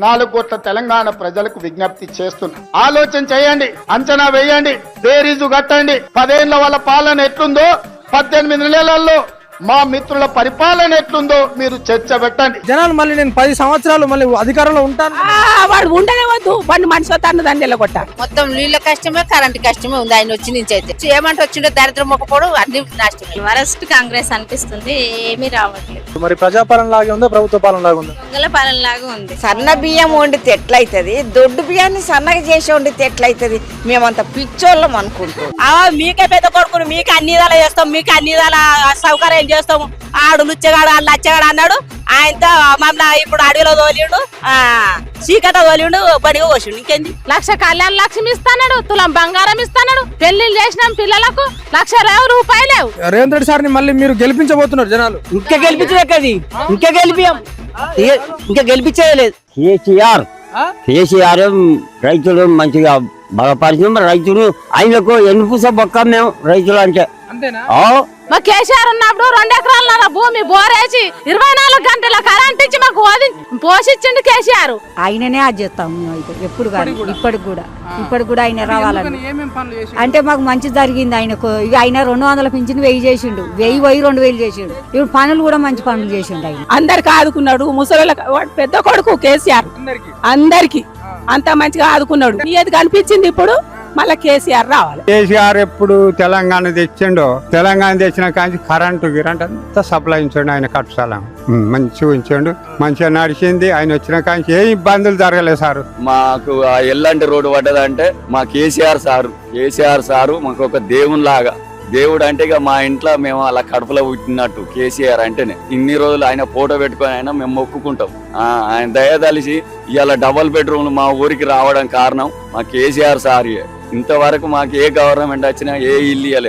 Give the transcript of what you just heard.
నాలుగు కోట్ల తెలంగాణ ప్రజలకు విజ్ఞప్తి చేస్తున్నా. ఆలోచన చేయండి అంచనా వేయండి బేరీజు కట్టండి. పదేళ్ళ వాళ్ళ పాలన ఎట్లుందో పద్దెనిమిది నెలల్లో మా మిత్రుల పరిపాలన ఎట్లుందో మీరు చర్చ పెట్టండి. జనాలు మళ్ళీ నేను పది సంవత్సరాలు మళ్ళీ అధికారంలో ఉంటాను. ఆ, వాడు ఉండనే వద్దు. వాడిని మనిషి వస్తాను దాన్ని వెళ్ళగొట్ట మొత్తం నీళ్ళ కష్టమే కరెంట్ కష్టమే ఉంది. ఆయన వచ్చి నుంచి అయితే ఏమంటే వచ్చిండో దరిద్రం మొక్కపోవడం అన్ని నష్టమే వరస్ట్ కాంగ్రెస్ అనిపిస్తుంది. ఏమీ రావట్లేదు. మరి ప్రజాపాలన లాగే ఉందా ప్రభుత్వ పాలన లాగా ఉందా? దొంగల పాలన లాగా ఉంది. సన్న బియ్యం వండితే ఎట్లయితది? దొడ్డు బియ్యాన్ని సన్నగా చేసి వండితే ఎట్లయితది? మేమంత పిచ్చోళ్ళం అనుకుంటాం ఆ, మీకే పెద్ద కొడుకుని మీకు అన్ని విధాలు చేస్తాం మీకు అన్ని విధాల సౌకర్యం చేస్తాం ఆడు లుచ్చగాడు ఆడు లచ్చగాడు అన్నాడు. ఆయనతో మమ్మల్ని ఇప్పుడు అడవిలో తోలిండు. ఆ చీకట తోలిండు బడిగా పోసిండు. ఇంకేంది? లక్ష కళ్యాణ లక్ష్మి ఇస్తాడు తులం బంగారం ఇస్తాడు పెళ్ళిళ్ళు చేసినాం పిల్లలకు లక్ష రేవు రూపాయలు లేవు. రేవంత్ రెడ్డి సార్ని మళ్ళీ మీరు గెలిపించబోతున్నారు జనాలు. ఇంకా గెలిపించలేకది ఇంకా గెలిపియం. ఇంకా గెలిపించేది లేదు. కేసీఆర్. కేసీఆర్ రైతులు మంచిగా బలపరిచిన రైతులు ఆయనకు ఎన్నుపూస బొక్క మేము రైతులు అంటే అంతేనా? ఆ, మా కేసీఆర్ ఉన్నప్పుడు రెండు ఎకరాల భూమి బోరేసి ఇరవై నాలుగు గంటల కరెంట్ ఇచ్చి మాకు పోషించిండు కేసీఆర్. ఆయననే అది చేస్తాం ఎప్పుడు కానీ ఇప్పటికి కూడా? ఇప్పటికి కూడా. ఆయన రావాలని. ఏమేం పనులు చేసి అంటే మాకు మంచి జరిగింది ఆయనకు. ఇక ఆయన రెండు వందల పింఛన్ వెయ్యి చేసిండు. వెయ్యి వెయ్యి రెండు వేలు చేసిండు. ఇప్పుడు పనులు కూడా మంచి పనులు చేసిండు ఆయన. అందరికి ఆదుకున్నాడు. ముసలి పెద్ద కొడుకు కేసీఆర్. అందరికి? అందరికి. అంత మంచిగా ఆదుకున్నాడు. ఏది కనిపించింది? ఇప్పుడు? మళ్ళా కేసీఆర్ రావాలి. కేసీఆర్ ఎప్పుడు తెలంగాణ తెచ్చిండో తెలంగాణ తెచ్చిన కానీ కరెంటు గిరంట్ అంతా సప్లై ఇచ్చాడు ఆయన కట్టుసాలం మంచిగా ఉంచాడు. మంచిగా నడిచింది. ఆయన వచ్చిన కానీ ఏ ఇబ్బందులు జరగలేదు సార్. మాకు ఆ ఎల్లంటి రోడ్డు పడ్డదంటే మా కేసీఆర్ సారు. కేసీఆర్ సారు మాకు ఒక దేవుని లాగా దేవుడు అంటే ఇక మా ఇంట్లో మేము అలా కడుపులో పుట్టినట్టు కేసీఆర్ అంటేనే. ఇన్ని రోజులు ఆయన ఫోటో పెట్టుకొని అయినా మేము మొక్కుకుంటాం. ఆ, ఆయన దయదలిసి ఇవాళ డబల్ బెడ్రూమ్ మా ఊరికి రావడం కారణం మా కేసీఆర్ సార్. ఇంతవరకు మాకు ఏ గవర్నమెంట్ వచ్చినా ఏ ఇల్లు ఇవ్వలేదు